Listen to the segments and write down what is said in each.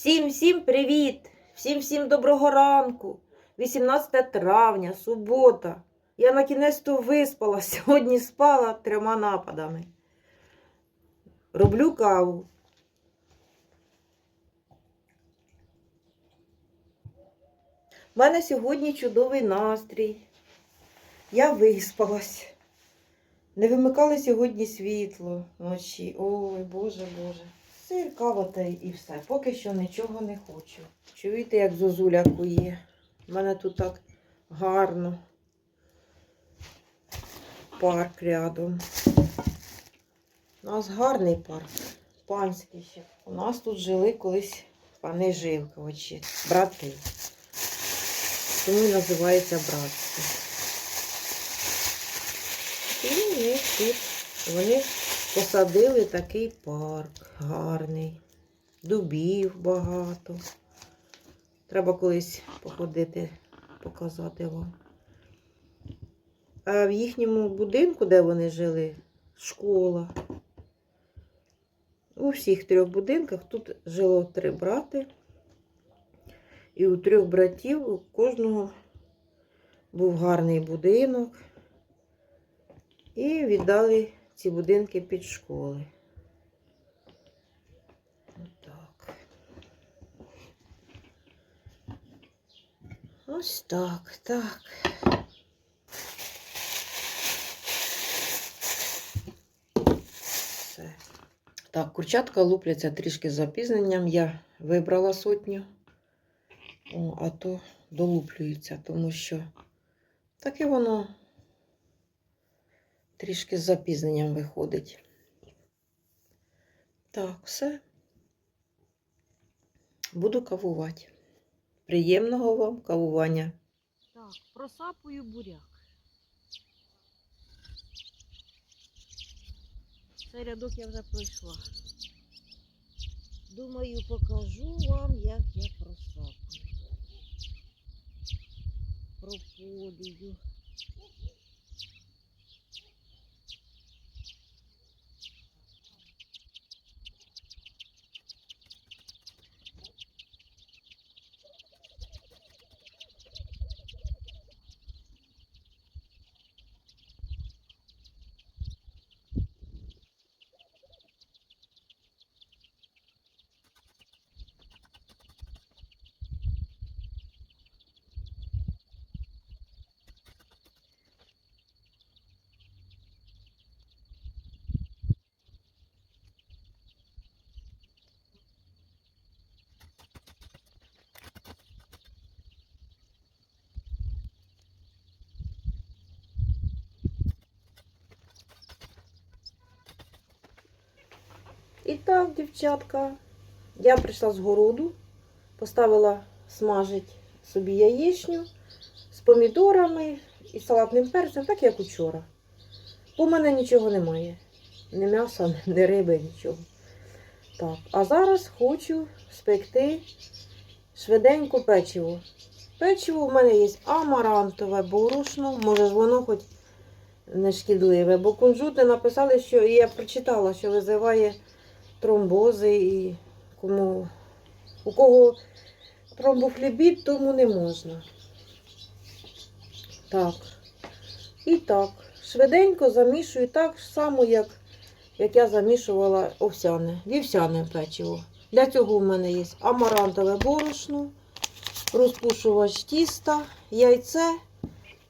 Всім всім привіт! Всім всім доброго ранку. 18 травня, субота. Я на кінець-то виспала. Сьогодні спала трьома нападами. Роблю каву. У мене сьогодні чудовий настрій. Я виспалась. Не вимикали сьогодні світло вночі. Ой, Боже, Боже. Сир, та і все. Поки що нічого не хочу. Чуєте, як зозуля кує? У мене тут так гарно. Парк рядом. У нас гарний парк. Панський ще. У нас тут жили колись пани Живковичі, брати. Тому і називається братство. І у тут вони посадили такий парк гарний. Дубів багато. Треба колись походити, показати вам. А в їхньому будинку, де вони жили, школа. У всіх трьох будинках тут жило три брати. І у трьох братів у кожного був гарний будинок. І віддали ці будинки під школи. Отак. Ось так, так. Все. Так, курчатка лупляться трішки з запізненням. Я вибрала сотню, О, а то долуплюються, тому що таке воно трішки з запізненням виходить. Так, все. Буду кавувати. Приємного вам кавування. Так, просапую буряк. Цей рядок я вже пройшла. Думаю, покажу вам, як я просапую. Прополюю. І так, дівчатка, я прийшла з городу, поставила смажить собі яєчню з помідорами і салатним перцем, так як учора. Бо в мене нічого немає. Ні м'яса, ні риби, нічого. Так, а зараз хочу спекти швиденько печиво. Печиво в мене є амарантове борошно, може воно хоч не шкідливе, бо кунжути написали, що я прочитала, що визиває тромбози і кому у кого тромбофлебіт, тому не можна. Так. І так, швиденько замішую так само, як, як я замішувала овсяне, вівсяне печиво. Для цього в мене є амарантове борошно, розпушувач тіста, яйце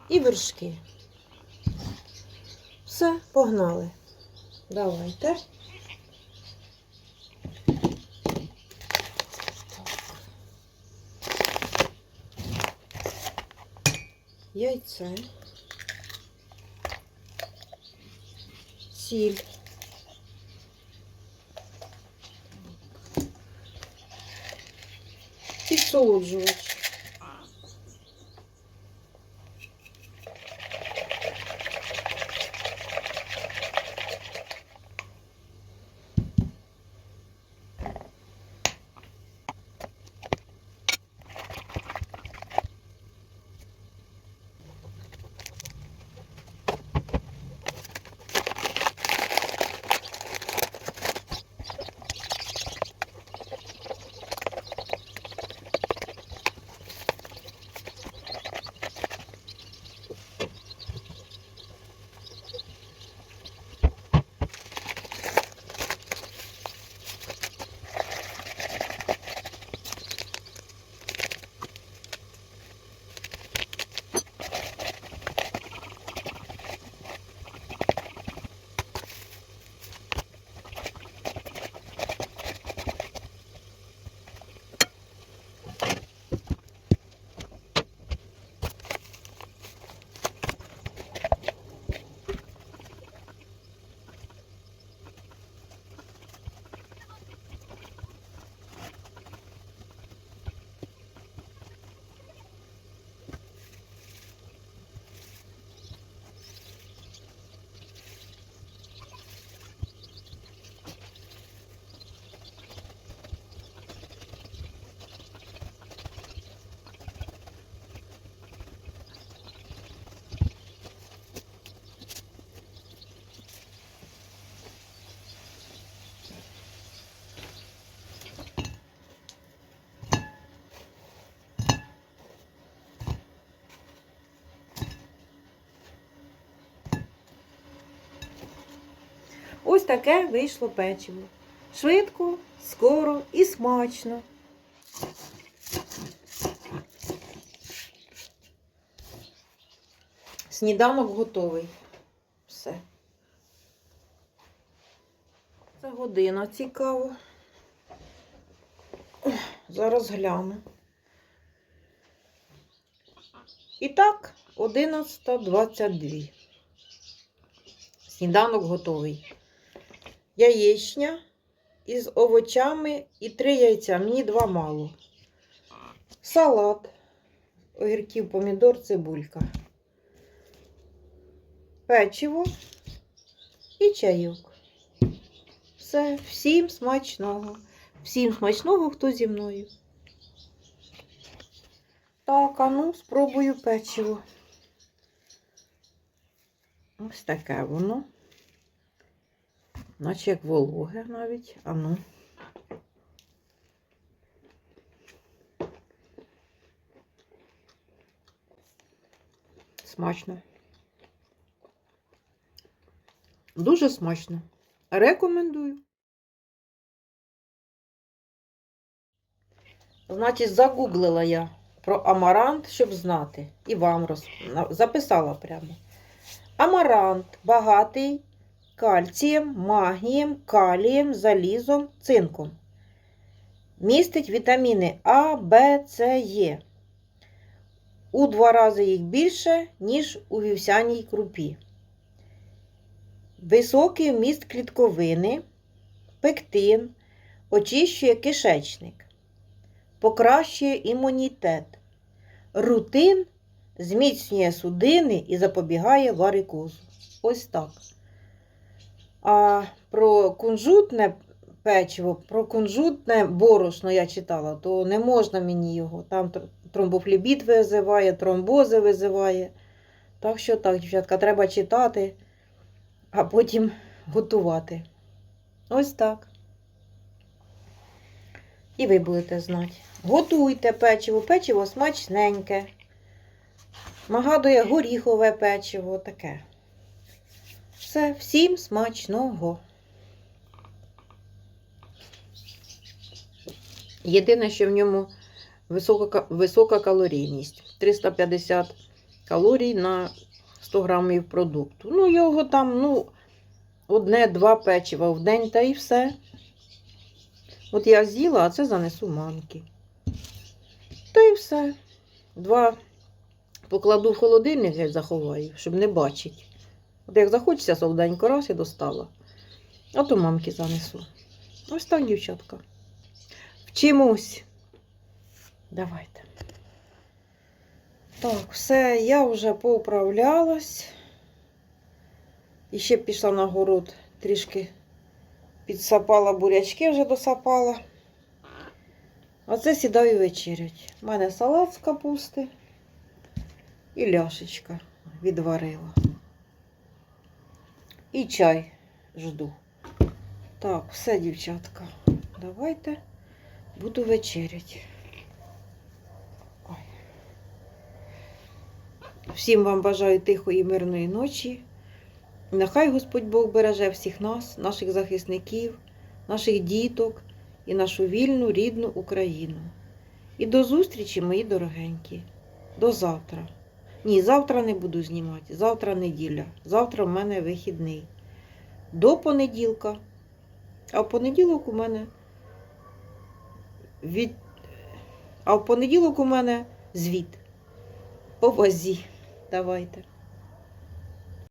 і вершки. Все, погнали. Давайте. Яйце, сіль. Підсолоджувач. таке вийшло печиво. Швидко, скоро і смачно. Сніданок готовий. Все. Це година цікаво. Зараз гляну. І так, 11.22. Сніданок готовий. Яєчня із овочами і три яйця. Мені два мало. Салат, огірків, помідор, цибулька. Печиво і чайок. Все, всім смачного. Всім смачного, хто зі мною. Так, а ну, спробую печиво. Ось таке воно. Наче як вологе навіть. А ну. Смачно. Дуже смачно. Рекомендую. Значить, загуглила я про амарант, щоб знати. І вам роз... записала прямо. Амарант багатий кальцієм, магнієм, калієм, залізом, цинком. Містить вітаміни А, Б, С, Е. У два рази їх більше, ніж у вівсяній крупі. Високий вміст клітковини, пектин, очищує кишечник, покращує імунітет. Рутин зміцнює судини і запобігає варикозу. Ось так. А про кунжутне печиво, про кунжутне борошно я читала, то не можна мені його. Там тр- тромбофлібіт визиває, тромбози визиває. Так що так, дівчатка, треба читати, а потім готувати. Ось так. І ви будете знати. Готуйте печиво, печиво смачненьке. Нагадує горіхове печиво таке. Все, всім смачного. Єдине, що в ньому висока, висока калорійність. 350 калорій на 100 грамів продукту. Ну, його там, ну, одне-два печива в день та і все. От я з'їла, а це занесу мамки. Та і все. Два покладу в холодильник, я заховаю, щоб не бачити. От як захочеться солоденько раз і достала. А то мамки занесу. Ось так, дівчатка. Вчимось. Давайте. Так, все, я вже поуправлялась. І ще пішла на город, трішки підсапала бурячки, вже досапала. А це сідаю вечерять. У мене салат з капусти і ляшечка відварила. І чай жду. Так, все, дівчатка. Давайте буду вечерять. Ой. Всім вам бажаю тихої і мирної ночі. Нехай Господь Бог береже всіх нас, наших захисників, наших діток і нашу вільну рідну Україну. І до зустрічі, мої дорогенькі. До завтра. Ні, завтра не буду знімати. Завтра неділя. Завтра в мене вихідний. До понеділка. А в понеділок у мене від... А в понеділок у мене звіт. По вазі. Давайте.